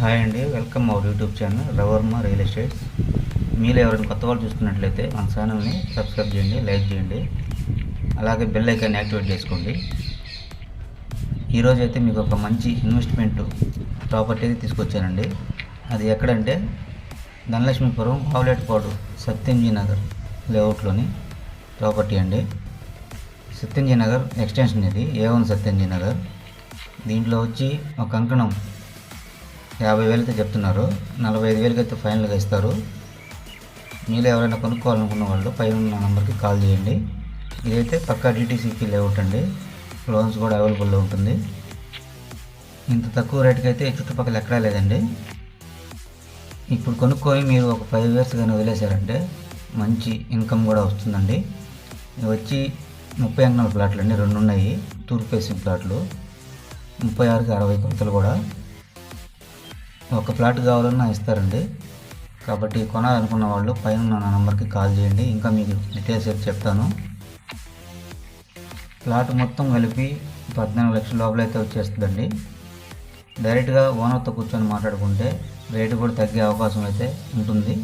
Hi అండి welcome our YouTube channel Ravarma real estates. మీరు ఎవరైనా కొత్త వాళ్ళు చూస్తున్నట్లయితే మన ఛానల్ని సబ్స్క్రైబ్ చేయండి లైక్ చేయండి అలాగే బెల్ ఐకాన్ యాక్టివేట్ చేసుకోండి. ఈరోజు అయితే మీకు ఒక మంచి ఇన్వెస్ట్మెంట్ ప్రాపర్టీ అయితే తీసుకొచ్చానండి. అది ఎక్కడంటే ధనలక్ష్మీపురం ఆవులేట్పాడు సత్యంజీ నగర్ లేఅవుట్లోని ప్రాపర్టీ అండి. సత్యంజీ నగర్ ఎక్స్టెన్షన్ ఇది ఏ వన్ సత్యంజీ నగర్. దీంట్లో వచ్చి ఒక అంకణం యాభై వేలకి చెప్తున్నారు. నలభై ఐదు వేలకి అయితే ఫైనల్గా ఇస్తారు. మీరు ఎవరైనా కొనుక్కోవాలనుకున్న వాళ్ళు పైన ఉన్న నెంబర్కి కాల్ చేయండి. ఇదైతే పక్కా డిటీసీకి లేఅవుట్ అండి. లోన్స్ కూడా అవైలబుల్లో ఉంటుంది. ఇంత తక్కువ రేటుకి అయితే చుట్టుపక్కల ఎక్కడా లేదండి. ఇప్పుడు కొనుక్కొని మీరు ఒక ఫైవ్ ఇయర్స్ కానీ వదిలేశారంటే మంచి ఇన్కమ్ కూడా వస్తుందండి. వచ్చి ముప్పై అంగనాల ప్లాట్లు అండి రెండు ఉన్నాయి తూర్పు ఫేసింగ్ ప్లాట్లు. ముప్పై ఆరుకి అరవై కొలతలు కూడా. ఒక ప్లాట్ కావాలన్నా ఇస్తారండి. కాబట్టి కొనాలనుకున్న వాళ్ళు పైన నా నెంబర్కి కాల్ చేయండి. ఇంకా మీకు డీటెయిల్స్ అయితే చెప్తాను. ప్లాట్ మొత్తం కలిపి పద్నాలుగు లక్షల లోపల అయితే వచ్చేస్తుందండి. డైరెక్ట్గా ఓనర్తో కూర్చొని మాట్లాడుకుంటే రేటు కూడా తగ్గే అవకాశం అయితే ఉంటుంది.